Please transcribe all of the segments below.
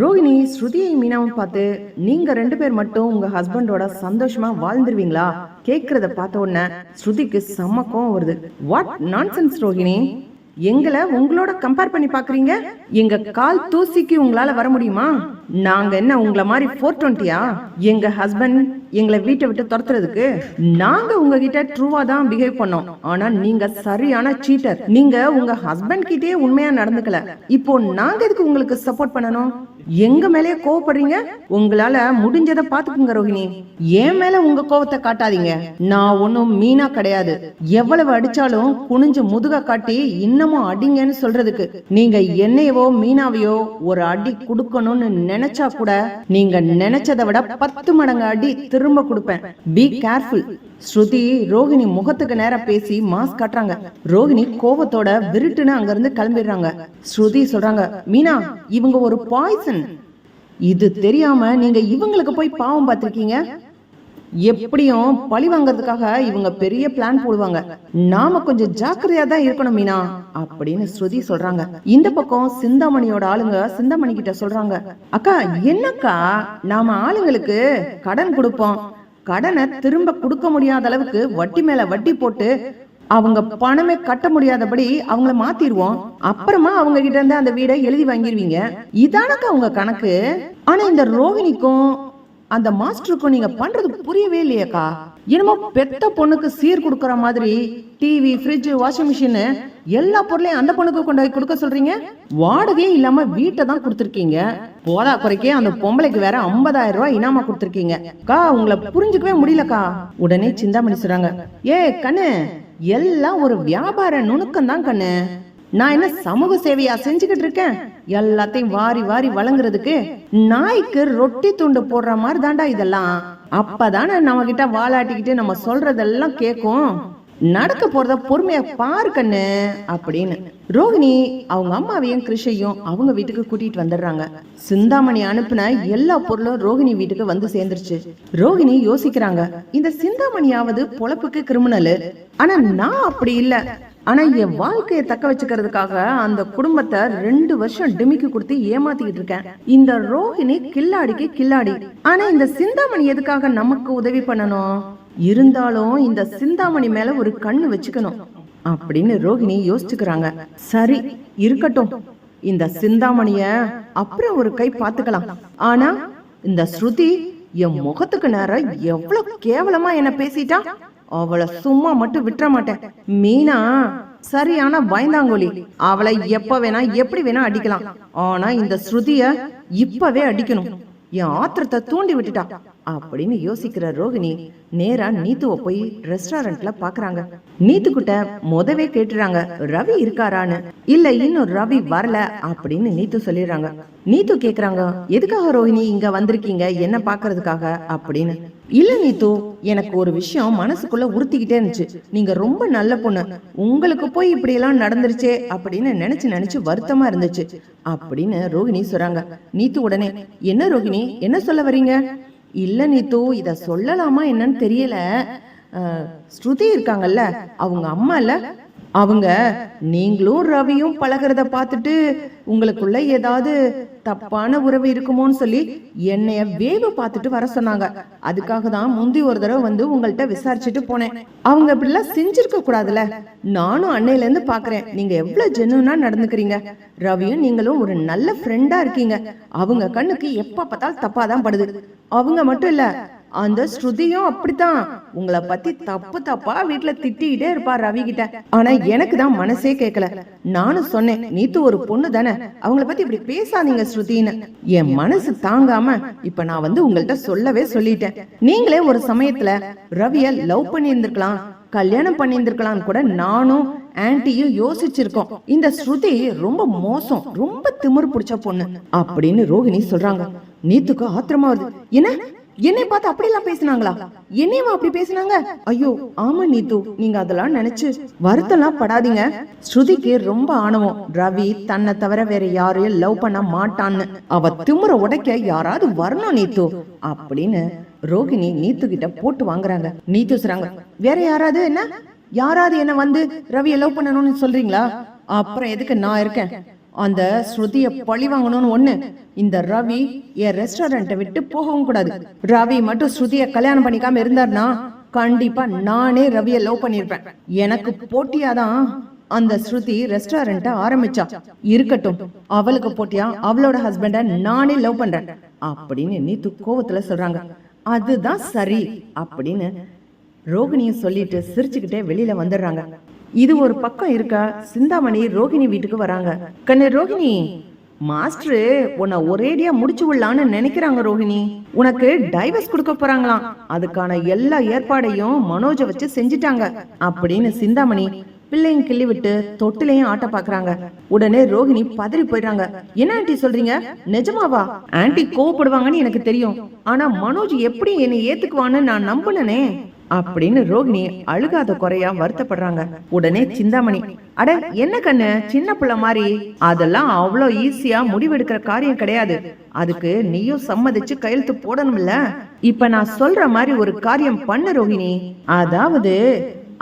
ரோஹிணி ஸ்ருதியை மீனாவும் பார்த்து நீங்க ரெண்டு பேர் மட்டும் உங்க ஹஸ்பண்டோட சந்தோஷமா வாழ்ந்துருவீங்களா? கேக்குறத பார்த்த உடனே ஸ்ருதிக்கு செம்ம கோவம் வருது. What nonsense Rohini? எங்களை உங்களோட கம்பேர் பண்ணி பாக்குறீங்க? எங்க கால் தூசிக்கு உங்களால வர முடியுமா? நாங்க என்ன உங்களை மாதிரி ஃபோர் டுவெண்ட்டியா எங்க ஹஸ்பண்ட் எங்களை வீட்டை விட்டு துரத்துறதுக்கு? நாங்க உங்ககிட்ட ட்ரூவா தான் பிஹேவ் பண்ணோம். ஆனா நீங்க சரியான சீட்டர் நீங்க உங்க ஹஸ்பண்ட் கிட்டே உண்மையா நடந்துக்கல. இப்போ நாங்க எதுக்கு உங்களுக்கு சப்போர்ட் பண்ணணும்? எங்க மேலயே கோவப்படுறீங்க? உங்களால முடிஞ்சதை பாத்துக்குங்க ரோஹிணி. என் மேல உங்க கோவத்தை காட்டாதீங்க. நான் ஒன்னும் மீனா கிடையாது. எவ்வளவு அடிச்சாலும் குனிஞ்சு முதுக காட்டி இன்னமும் அடிங்கன்னு சொல்றதுக்கு. நீங்க என்னையவோ மீனாவையோ ஒரு அடி கொடுக்கணும்னு நினைச்சா கூட நீங்க நினைச்சதை விட பத்து மடங்கு அடி திரும்ப கொடுப்பேன். பி கேர்ஃபுல் ஸ்ருதி ரோஹிணி முகத்துக்கு நேரா பேசி மாஸ்க் காட்டுறாங்க. ரோஹிணி கோபத்தோட விருட்டுன்னு அங்க இருந்து கிளம்பிடுறாங்க. ஸ்ருதி சொல்றாங்க மீனா இவங்க ஒரு பாய்சன் இது தெரியாம நீங்க இவங்களுக்கு போய் பாவம் பார்த்திருக்கீங்க? எப்படியும் பழி வாங்குறதுக்காக இவங்க பெரிய பிளான் போடுவாங்க. நாம கொஞ்சம் ஜாக்கிரதையா தான் இருக்கணும் மீனா அப்படின்னு ஸ்ருதி சொல்றாங்க. இந்த பக்கம் சிந்தாமணியோட ஆளுங்க சிந்தாமணி கிட்ட சொல்றாங்க அக்கா என்னக்கா? நாம ஆளுங்களுக்கு கடன் கொடுப்போம். கடனை திரும்ப கொடுக்க முடியாத அளவுக்கு வட்டி மேல வட்டி போட்டு அவங்க பணமே கட்ட முடியாதபடி அவங்கள மாத்திடுவோம். அப்புறமா அவங்க கிட்ட இருந்து அந்த வீடை எழுதி வாங்கிருவீங்க. இதானக்கா உங்க கணக்கு? ஆனா இந்த ரோகிணிக்கும் அந்த மாஸ்டருக்கும் நீங்க பண்றது புரியவே இல்லையேக்கா. என்னமோ பெத்த பொண்ணுக்கு சீர் கொடுக்கற மாதிரி டிவி ஃப்ரிட்ஜ் வாஷிங் மிஷின் எல்லா பொருளையும் அந்த பொண்ணுக்கு கொண்டு போய் கொடுக்க சொல்றீங்க? வாடகையே இல்லாம வீட்டை தான் கொடுத்துருக்கீங்க. போதா குறைக்கே அந்த பொம்பளைக்கு வேற 50000 ரூபாய் இனாமா கொடுத்துருக்கீங்க. அக்கா உங்களை புரிஞ்சுக்கவே முடியலக்கா. உடனே சிந்தாமணி சொல்றாங்க ஏ கண்ணு எல்லாம் ஒரு வியாபார நுணுக்கம் தான் கண்ணு. நான் என்ன சமூக சேவையா செஞ்சுக்கிட்டு இருக்கேன்? எல்லாத்தையும் வாரி வாரி வழங்குறதுக்கு நாய்க்கு ரொட்டி துண்டு போடுற மாதிரி தாண்டா இதெல்லாம். அப்பதானே நம்ம கிட்ட வாலாட்டிக்கிட்டு நம்ம சொல்றதெல்லாம் கேக்கும். நடக்க போறத பொறுமையா பாரு கண்ணு அப்படின்னு. ரோகிணி அவங்க அம்மாவையும் கிருஷையும் அவங்க வீட்டுக்கு கூட்டிட்டு வந்துடுறாங்க. சிந்தாமணி அனுப்புன எல்லா பொருளும் ரோகிணி வீட்டுக்கு வந்து சேர்ந்துருச்சு. ரோகிணி யோசிக்கிறாங்க இந்த சிந்தாமணியாவது பொழப்புக்கு கிரிமினலு. ஆனா நான் அப்படி இல்லை. ஆனா என் வாழ்க்கையை தக்க வச்சுக்கிறதுக்காக அந்த குடும்பத்தை ரெண்டு வருஷம் டிமிக்கு கொடுத்து ஏமாத்திக்கிட்டு இருக்கேன். இந்த ரோஹிணி கில்லாடிக்கு கில்லாடி. ஆனா இந்த சிந்தாமணி எதுக்காக நமக்கு உதவி பண்ணணும்? இருந்தாலும் இந்த சிந்தாமணி மேல ஒரு கண்ணு வச்சுக்கணும் அப்படின்னு ரோஹிணி யோசிச்சுக்கிறாங்க. சரி இருக்கட்டும். இந்த சிந்தாமணிய அப்புறம் ஒரு கை பாத்துக்கலாம் ஆனா இந்த ஸ்ருதி என் முகத்துக்கு நேரம் எவ்வளவு கேவலமா என்ன பேசிட்டா? அவளை சும்மா மட்டும் விட்டுற மாட்டேன். மீனா சரியான பயந்தாங்கோலி அவளை எப்ப வேணா எப்படி வேணா அடிக்கலாம். ஆனா இந்த ஸ்ருதிய இப்பவே அடிக்கணும். என் ஆத்திரத்தை தூண்டி விட்டுட்டா. அப்படின்னு யோசிக்கிற ரோகிணி. நேரா நீத்துவ போய் ரெஸ்டாரண்ட்ல பாக்குறாங்க. நீத்துக்கிட்ட முதவே கேட்டுறாங்க ரவி இருக்காரான்னு. இல்ல இன்னும் ரவி வரல அப்படின்னு நீத்து சொல்லிடுறாங்க. நீத்து கேக்குறாங்க எதுக்காக ரோஹிணி இங்க வந்திருக்கீங்க? என்ன பாக்குறதுக்காக? அப்படின்னு. இல்ல நீத்து எனக்கு ஒரு விஷயம் மனசுக்குள்ள உறுத்திக்கிட்டே இருந்துச்சு. நீங்க ரொம்ப நல்ல பொண்ணு. உங்களுக்கு போய் இப்படி எல்லாம் நடந்துருச்சே அப்படின்னு நினைச்சு நினைச்சு வருத்தமா இருந்துச்சு. அப்படின்னு ரோகிணி சொல்றாங்க. நீத்து உடனே என்ன ரோகிணி? என்ன சொல்ல வரீங்க? இல்லை நீத்து இதை சொல்லலாமா என்னன்னு தெரியல. ஸ்ருதி இருக்காங்கல்ல அவங்க அம்மா இல்ல அவங்க நீங்களும் ரவியும் பழகுறத பார்த்துட்டு உங்களுக்குள்ள ஏதாவது தப்பான உறவு இருக்குமோன்னு சொல்லி என்னைய வேவு பார்த்துட்டு வர சொன்னாங்க. அதுக்காக தான் முந்தி ஒரு தடவை வந்து உங்கள்கிட்ட விசாரிச்சுட்டு போனேன். அவங்க இப்படிலாம் செஞ்சிருக்க கூடாதுல நானும் அன்னையில இருந்து பாக்குறேன். நீங்க எவ்வளவு ஜென்னுனா நடந்துக்கிறீங்க? ரவியும் நீங்களும் ஒரு நல்ல ஃப்ரெண்டா இருக்கீங்க. அவங்க கண்ணுக்கு எப்ப பார்த்தாலும் தப்பா தான் படுது. அவங்க மட்டும் இல்ல அந்த ஸ்ருதியும் அப்படித்தான். உங்களை பத்தி தப்பு தப்பா வீட்ல திட்டிக்கிட்டே இருப்பா ரவி கிட்ட ஆனா எனக்கு தான் மனசே கேட்கல நானும் சொன்னேன் நீத்து ஒரு பொண்ணு தானே? அவங்கள பத்தி இப்படி பேசாதீங்க ஸ்ருதின்னு. என் மனசு தாங்காம இப்ப நான் வந்து உங்கள்ட்ட சொல்லவே சொல்லிட்டேன். நீங்களே ஒரு சமயத்துல ரவிய லவ் பண்ணி இருந்திருக்கலாம் கல்யாணம் பண்ணியிருந்திருக்கலாம்னு கூட நானும் ஆன்டியும் யோசிச்சிருக்கோம். இந்த ஸ்ருதி ரொம்ப மோசம் ரொம்ப திமிரு பிடிச்ச பொண்ணு அப்படின்னு ரோஹிணி சொல்றாங்க. நீத்துக்கு ஆத்திரமா வருது. என்ன? என்னை பார்த்து அப்படிலாம் பேசினாங்களா? என்னையும் அப்படி பேசினாங்க? ஐயோ ஆமா நீத்து நீங்க அதெல்லாம் நினைச்சு வருத்தம்லாம் படாதீங்க. ஸ்ருதிக்கு ரொம்ப ஆணவம். ரவி தன்னை தவிர வேற யாரையும் லவ் பண்ண மாட்டான்னு. அவ திமுற உடைக்க யாராவது வரணும் நீத்து அப்படின்னு ரோகிணி நீத்து கிட்ட போட்டு வாங்குறாங்க. நீத்து சொல்றாங்க வேற யாராவது என்ன? யாராவது என்ன வந்து ரவியை லவ் பண்ணணும்னு சொல்றீங்களா? அப்புறம் எதுக்கு நான் இருக்கேன்? அந்த ஸ்ருதிய பழி வாங்கணும்னு ஒண்ணு. இந்த ரவி என் ரெஸ்டாரண்ட்டை விட்டு போகவும் கூடாது. ரவி மட்டும் ஸ்ருதிய கல்யாணம் பண்ணிக்காம இருந்தாருன்னா கண்டிப்பா நானே ரவிய லவ் பண்ணிருப்பேன். எனக்கு போட்டியாதான் அந்த ஸ்ருதி ரெஸ்டாரண்ட்ட ஆரம்பிச்சா. இருக்கட்டும். அவளுக்கு போட்டியா? அவளோட ஹஸ்பண்ட நானே லவ் பண்றேன். அப்படின்னு நீத்து கோவத்துல சொல்றாங்க. அதுதான் சரி அப்படின்னு ரோகிணிய சொல்லிட்டு சிரிச்சுக்கிட்டே வெளியில வந்துடுறாங்க. இது ஒரு பக்கம் இருக்க சிந்தாமணி ரோகிணி வீட்டுக்கு வராங்க. கண்ணு ரோகிணி மாஸ்டர் உன்னை ஒரேடியா முடிச்சு விடலான்னு நினைக்கிறாங்க ரோஹிணி உனக்கு டைவர்ஸ் கொடுக்க போறாங்களாம். அதுக்கான எல்லா ஏற்பாடையும் மனோஜை வச்சு செஞ்சுட்டாங்க. அப்படின்னு சிந்தாமணி பிள்ளையும் கிள்ளி விட்டு தொட்டிலையும் ஆட்ட பாக்குறாங்க. உடனே ரோஹிணி பதறி போயிடுறாங்க. என்ன ஆண்டி சொல்றீங்க? நிஜமாவா? ஆண்டி கோவப்படுவாங்கன்னு எனக்கு தெரியும். ஆனா மனோஜ் எப்படி என்னை ஏத்துக்குவான்னு நான் நம்பினனே. அப்படின்னு ரோகிணி அழுகாத குறையா வருத்தப்படுறாங்க. உடனே சிந்தாமணி அட என்ன கண்ணு? சின்ன பிள்ளை மாதிரி அதெல்லாம் அவ்வளோ ஈஸியா முடிவெடுக்கிற காரியம் கிடையாது. அதுக்கு நீயும் சம்மதிச்சு கையெழுத்து போடணும்ல. இப்ப நான் சொல்ற மாதிரி ஒரு காரியம் பண்ண ரோகிணி. அதாவது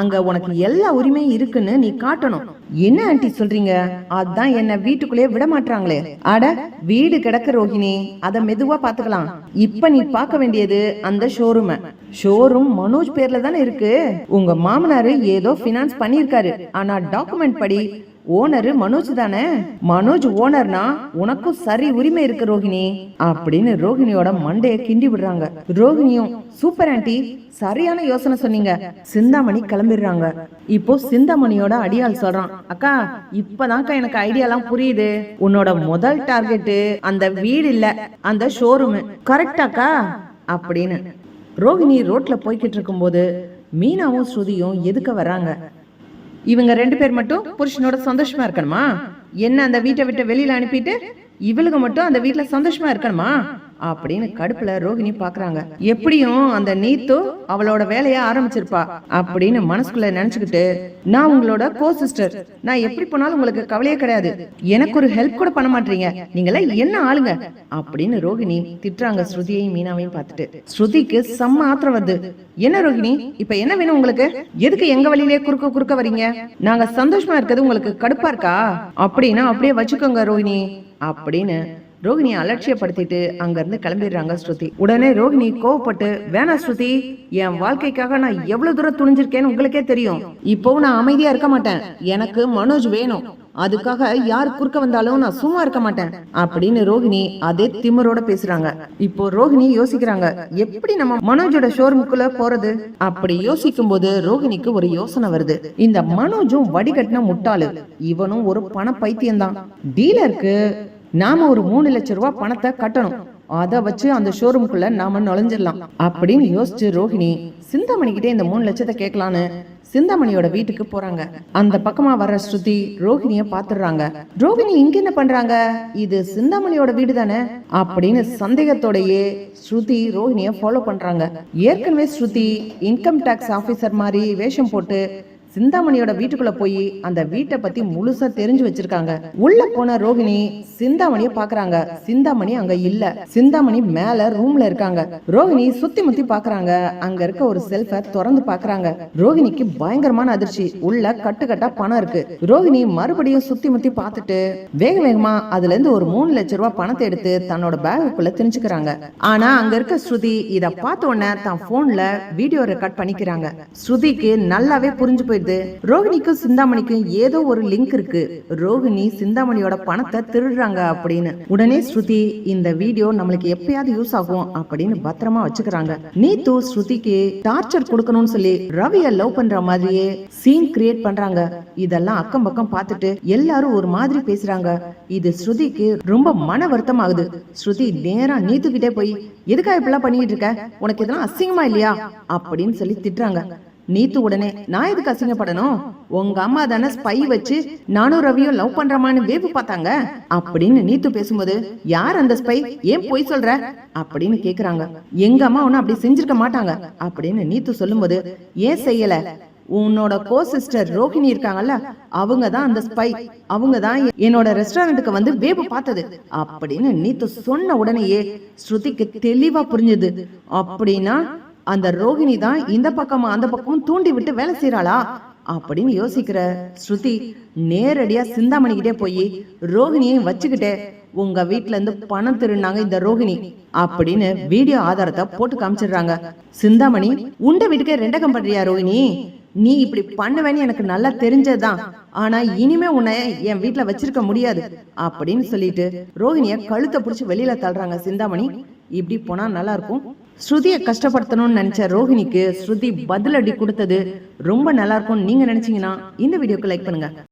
அங்க உனக்கு எல்லா உரிமையும் இருக்குன்னு நீ காட்டணும். என்ன ஆண்டி சொல்றீங்க? அதான் என்ன வீட்டுக்குள்ளேயே விட மாட்டாங்களே அட வீடு கிடக்க ரோஹிணி. அத மெதுவா பாத்துக்கலாம். இப்ப நீ பார்க்க வேண்டியது அந்த ஷோரூம் ஷோரூம் மனோஜ் பேர்ல தானே இருக்கு. உங்க மாமனாரு ஏதோ பினான்ஸ் பண்ணிருக்காரு ஆனா டாக்குமெண்ட் படி ஓனரு மனோஜ் தானே? மனோஜ் ஓனர்னா உனக்கும் சரி உரிமை இருக்கு ரோகிணி. அப்படின்னு ரோகிணியோட மண்டையை கிண்டி விடுறாங்க. ரோகிணியும் சூப்பர் ஆண்டி சரியான யோசனை சொன்னீங்க. சிந்தாமணி கிளம்பிடுறாங்க. இப்போ சிந்தாமணியோட அடியாள் சொல்றான் அக்கா இப்பதான்க்கா எனக்கு ஐடியாலாம் புரியுது. உன்னோட முதல் டார்கெட் அந்த வீடு இல்ல அந்த ஷோரூம். கரெக்டாக்கா அப்படின்னு ரோகிணி ரோட்ல போய்கிட்டு இருக்கும்போது மீனாவும் ஸ்ருதியும் எதுக்க வராங்க இவங்க ரெண்டு பேர் மட்டும் புருஷனோட சந்தோஷமா இருக்கணுமா? என்ன அந்த வீட்டை விட்டு வெளியில அனுப்பிட்டு இவளுக்கு மட்டும் அந்த வீட்டுல சந்தோஷமா இருக்கணுமா? அப்படின்னு கடுப்புல ரோஹிணி பாக்குறாங்க. எப்படியும் அந்த நீத்து அவளோட வேலைய ஆரம்பிச்சிருப்பா அப்படின்னு மனசுக்குள்ள நினைச்சுக்கிட்டு நான் உங்களோட கோ சிஸ்டர் நான் எப்படி போனாலும் உங்களுக்கு கவலையே கிடையாது. எனக்கு ஒரு ஹெல்ப் கூட பண்ண மாட்டீங்க. நீங்கள என்ன ஆளுங்க? அப்படின்னு ரோகிணி திட்டுறாங்க ஸ்ருதியையும் மீனாவையும் பார்த்துட்டு. ஸ்ருதிக்கு செம்ம ஆத்திரம் வருது. என்ன ரோஹிணி இப்ப என்ன வேணும் உங்களுக்கு? எதுக்கு எங்க வழியிலே குறுக்க குறுக்க வரீங்க? நாங்க சந்தோஷமா இருக்கிறது உங்களுக்கு கடுப்பா இருக்கா? அப்படின்னா அப்படியே வச்சுக்கோங்க ரோகிணி அப்படின்னு ரோகிணியை அலட்சியப்படுத்திட்டு அங்க இருந்து கிளம்பிடுறாங்க ஸ்ருதி. உடனே ரோகிணி கோவப்பட்டு வேணா ஸ்ருதி என் வாழ்க்கைக்காக நான் எவ்வளவு தூரம் துணிஞ்சிருக்கேன்னு உங்களுக்கே தெரியும். இப்போவும் நான் அமைதியா இருக்க மாட்டேன். எனக்கு மனோஜ் வேணும். அதுக்காக யார் குறுக்க வந்தாலும் நான் சும்மா இருக்க மாட்டேன். அப்படின்னு ரோகிணி அதே திமிரோட பேசுறாங்க. இப்போ ரோகிணி யோசிக்கிறாங்க எப்படி நம்ம மனோஜோட ஷோரூமுக்குள்ள போறது? அப்படி யோசிக்கும் போது ரோகிணிக்கு ஒரு யோசனை வருது. இந்த மனோஜும் வடிகட்டின முட்டாளு. இவனும் ஒரு பண பைத்தியம்தான் டீலருக்கு நாம ஒரு மூணு லட்சம் ரூபாய் பணத்தை கட்டணும். அத வச்சு அந்த ஷோரூம்குள்ள நாம நுழைஞ்சிடலாம். அப்படின்னு யோசிச்சு ரோஹிணி சிந்தாமணி கிட்டே இந்த மூணு லட்சத்தை கேட்கலான்னு சிந்தாமணியோட வீட்டுக்கு போறாங்க. அந்த பக்கமா வர ஸ்ருதி ரோஹிணிய பாத்துடுறாங்க ரோஹிணி இங்க என்ன பண்றாங்க? இது சிந்தாமணியோட வீடு தானே? அப்படின்னு சந்தேகத்தோடயே ஸ்ருதி ரோஹிணிய ஃபாலோ பண்றாங்க. ஏற்கனவே ஸ்ருதி இன்கம் டாக்ஸ் ஆபீசர் மாதிரி வேஷம் போட்டு சிந்தாமணியோட வீட்டுக்குள்ள போய் அந்த வீட்டை பத்தி முழுசா தெரிஞ்சு வச்சிருக்காங்க. உள்ள போன ரோகிணி சிந்தாமணிய பாக்குறாங்க. சிந்தாமணி அங்க இல்ல. சிந்தாமணி மேல ரூம்ல இருக்காங்க. ரோகிணி சுத்தி முத்தி பாக்குறாங்க. அங்க இருக்க ஒரு செல்ஃப திறந்து பாக்குறாங்க. ரோகிணிக்கு பயங்கரமான அதிர்ச்சி. உள்ள கட்டுக்கட்டா பணம் இருக்கு. ரோகிணி மறுபடியும் சுத்தி முத்தி பார்த்துட்டு வேக வேகமா அதுல இருந்து ஒரு மூணு லட்சம் ரூபாய் பணத்தை எடுத்து தன்னோட பேகுக்குள்ள திணிச்சுக்கிறாங்க. ஆனா அங்க இருக்க ஸ்ருதி இத பார்த்த உடனே தான் போன்ல வீடியோ ரெக்கார்ட் பண்ணிக்கிறாங்க. ஸ்ருதிக்கு நல்லாவே புரிஞ்சு போயிடுது ரோகிணிக்கும் சிந்தாமணிக்கும் ஏதோ ஒரு லிங்க் இருக்கு. ரோஹிணி சிந்தாமணியோட பணத்தை திருடுறாங்க அப்படின்னு. உடனே ஸ்ருதி இந்த வீடியோ நம்மளுக்கு எப்பயாவது யூஸ் ஆகும் அப்படின்னு பத்திரமா வச்சுக்கிறாங்க. நீத்து ஸ்ருதிக்கு டார்ச்சர் கொடுக்கணும்னு சொல்லி ரவிய லவ் பண்ற மாதிரியே சீன் கிரியேட் பண்றாங்க. இதெல்லாம் அக்கம் பக்கம் பார்த்துட்டு எல்லாரும் ஒரு மாதிரி பேசுறாங்க. இது ஸ்ருதிக்கு ரொம்ப மன வருத்தம் ஆகுது ஸ்ருதி நேரா நீத்துக்கிட்டே போய் எதுக்காக இப்படிலாம் பண்ணிட்டு இருக்க? உனக்கு இதெல்லாம் அசிங்கமா இல்லையா? அப்படின்னு சொல்லி திட்டுறாங்க. நீத்து உடனே நான் எதுக்கு அசிங்கப்படணும்? உங்க அம்மா தானே ஸ்பை வச்சு நானும் ரவியும் லவ் பண்றமான்னு வேவு பார்த்தாங்க. அப்படின்னு நீத்து பேசும்போது யார் அந்த ஸ்பை ஏன் பொய் சொல்ற? அப்படின்னு கேக்குறாங்க. எங்க அம்மா ஒன்னும் அப்படி செஞ்சிருக்க மாட்டாங்க. அப்படின்னு நீத்து சொல்லும்போது ஏன் செய்யல? உன்னோட கோ சிஸ்டர் ரோஹிணி இருக்காங்கல்ல அவங்க தான் அந்த ஸ்பை அவங்க தான் என்னோட ரெஸ்டாரண்ட்டுக்கு வந்து வேவு பார்த்தது. அப்படின்னு நீத்து சொன்ன உடனேயே ஸ்ருதிக்கு தெளிவா புரிஞ்சுது. அப்படின்னா அந்த ரோகிணி தான் இந்த பக்கமா அந்த பக்கமும் தூண்டி விட்டு வேலை செய்யறாளா அப்படின்னு யோசிக்கிற ஸ்ருதி நேரடியா சிந்தாமணிக்கிட்டே போய் ரோகிணியை வச்சுக்கிட்டே உங்க வீட்ல இருந்து பணம் திருநாங்க இந்த ரோகிணி அப்படின்னு வீடியோ ஆதாரத்தை போட்டு காமிச்சிடுறாங்க. சிந்தாமணி உண்ட வீட்டுக்கே ரெண்டகம் பண்றியா ரோகிணி? நீ இப்படி பண்ணுவேன்னு எனக்கு நல்லா தெரிஞ்சதுதான். ஆனா இனிமே உன்னை என் வீட்ல வச்சிருக்க முடியாது அப்படின்னு சொல்லிட்டு ரோஹிணிய கழுத்தை பிடிச்சி வெளியில தள்ளுறாங்க சிந்தாமணி. இப்படி போனா நல்லா இருக்கும். ஸ்ருதியை கஷ்டப்படுத்தணும்னு நினைச்ச ரோஹிணிக்கு ஸ்ருதி பதிலடி கொடுத்தது ரொம்ப நல்லா இருக்கும்னு நீங்க நினைச்சீங்கன்னா இந்த வீடியோக்கு லைக் பண்ணுங்க.